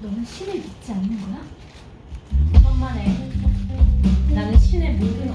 너는 신을 믿지 않는 거야? 천만에 나는 신의 모든